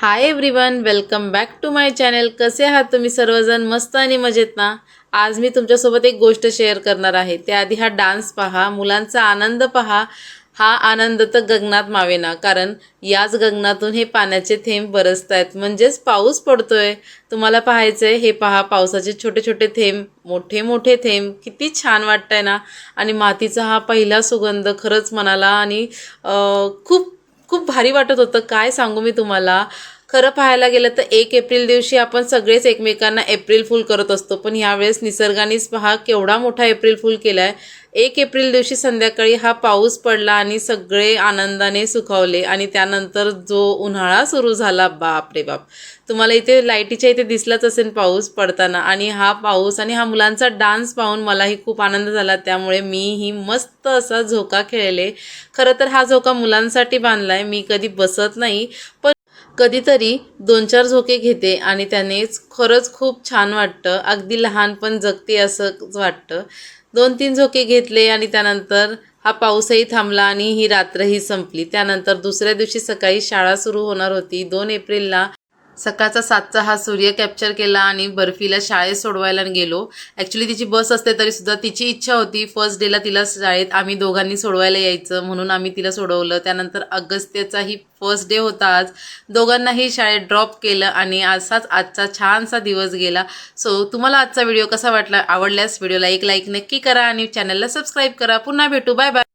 Hi everyone welcome back to my channel कसे आहात तुम्ही सर्वजण? मस्त आणि मजेत ना? आज मी तुमच्यासोबत एक गोष्ट शेअर करणार आहे. त्याआधी हा डान्स पहा मुलांचा आनंद पहा. हा आनंद तर गगनात मावेना कारण याच गगनातून हे पाण्याचे थेंब बरसत आहेत म्हणजेच पाऊस पडतोय. तुम्हाला पाहायचं आहे हे पहा पावसाचे छोटे छोटे थेंब मोठे मोठे थेंब. किती छान वाटतंय ना? आणि मातीचा हा पहिला सुगंध खरंच मनाला आणि खूप भारी वाटत होतं. काय सांगू मी तुम्हाला? खरं पाहायला गेलं तर एक एप्रिल दिवशी आपण सगळेच एकमेकांना एप्रिल फुल करत असतो. पण ह्यावेळेस निसर्गानेच पहा केवढा मोठा एप्रिल फुल केला आहे एक एप्रिल दिवशी संध्याकाळी हा पाऊस पडला आणि सगळे आनंदाने सुखावले आणि त्यानंतर जो उन्हाळा सुरू झाला बाप रे बाप. तुम्हाला इथे लाईटीच्या इथे दिसलाच असेल पाऊस पडताना आणि हा पाऊस आणि हा मुलांचा डान्स पाहून मलाही खूप आनंद झाला. त्यामुळे मीही मस्त असा झोका खेळले. खरं तर हा झोका मुलांसाठी बांधला आहे मी कधी बसत नाही. पण कधीतरी दोन चार झोके घेते आणि त्यानेच खरंच खूप छान वाटतं. अगदी लहानपण जगते असं वाटतं. दोन तीन झोके घेतले आणि त्यानंतर हा पाऊसही थांबला आणि ही रात्रही संपली. त्यानंतर दुसऱ्या दिवशी सकाळी शाळा सुरू होणार होती. दोन एप्रिलला सकाळचा सातचा हा सूर्य कॅप्चर केला आणि बर्फीला शाळेत सोडवायला गेलो. ॲक्च्युली तिची बस असते तरी सुद्धा तिची इच्छा होती. फर्स्ट डेला तिला शाळेत आम्ही दोघांनी सोडवायला यायचं. म्हणून आम्ही तिला सोडवलं. त्यानंतर अगस्त्याचाही फर्स्ट डे होता आज. दोघांनाही शाळेत ड्रॉप केलं आणि असाच आजचा छानसा दिवस गेला. सो तुम्हाला आजचा व्हिडिओ कसा वाटला? आवडल्यास व्हिडिओला एक लाईक नक्की करा आणि चॅनलला सबस्क्राईब करा. पुन्हा भेटू. Bye bye